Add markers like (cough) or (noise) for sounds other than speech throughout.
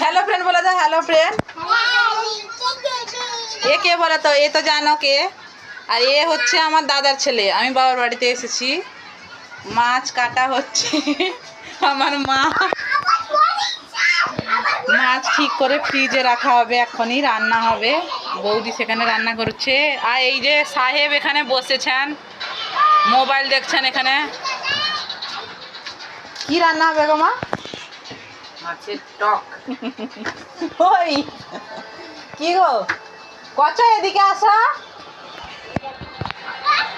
Hello friend বলে দাও hello friend এ কে বলে তো? এ তো জানো কে? আর এ হচ্ছে আমার দাদার ছেলে। আমি বাবার বাড়িতে এসেছি। মাছ কাটা হচ্ছে। আমার মা। মাছ ঠিক করে ফ্রিজে রাখা হবে, এখনই রান্না হবে। বৌদি সেখানে রান্না করছে। আর এই যে সাহেব এখানে বসেছেন। মোবাইল দেখছেন এখানে? কি রান্না হবে গো মা? মাছের টক। ওই কি গো? কচ এদিকে আসা।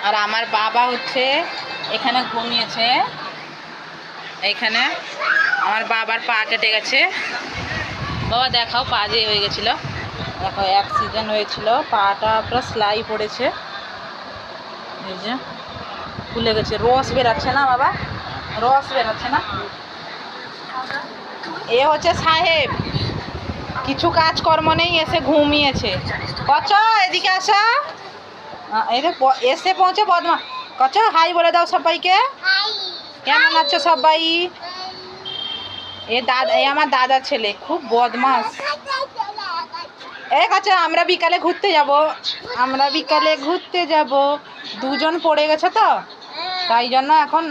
আর আমার বাবা হচ্ছে এখানে ঘুমিয়েছে। এখানে আমার বাবার পা কেটে গেছে। বাবা দেখাও পা যে হয়ে গেছিল। দেখো অ্যাক্সিডেন্ট হয়েছিল। পাটা পুরো সেলাই পড়েছে। এই যে। ফুলে গেছে। রস বেরাচ্ছে না বাবা? রস বেরাচ্ছে না? এ হচ্ছে সাহেব। কিছু কাজকর্ম নেই, এসে ঘুমিয়েছে। কচ এদিকে আসা। এসে পৌঁছে বদমা কচ হাই বলে দাও সবাইকে। কেমন আছো সবাই? এ দাদা, এ আমার দাদার ছেলে, খুব বদমাস। এ কাছে আমরা বিকালে ঘুরতে যাব। আমরা বিকালে ঘুরতে যাব। দুজন পড়ে গেছে তো? তাই জন্য এখন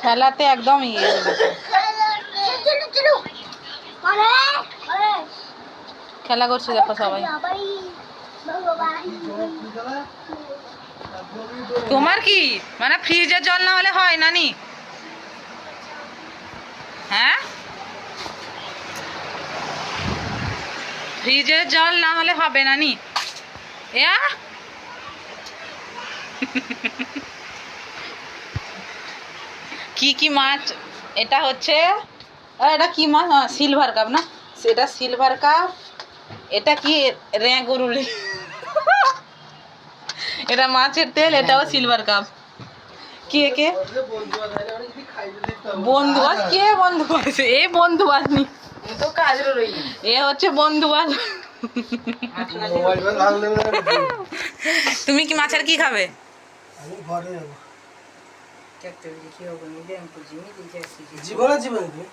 খেলাতে একদম ইয়ে খেলা করছে দেখো সবাই। তোমার কি? মানে ফ্রিজের জল না হলে হয় নানি? হ্যাঁ? ফ্রিজের জল না হলে হবে নানি। এয়া? (laughs) কি কি মাছ? এটা হচ্ছে এটা কি মাছ? সিলভার কাপ না? সেটা সিলভার কাপ এটা কি? র্যাঁ গরুলি এটা মাছের তেল এটাও সিলভার কাপ কে কে? বন্ধু আজ কে বন্ধু আছে এ বন্ধু আসনি তো কাজের রইনি এ হচ্ছে বন্ধু আস তুমি কি মাছের কি খাবে? ちゃっと清全部地味でじゃあ自分は自分で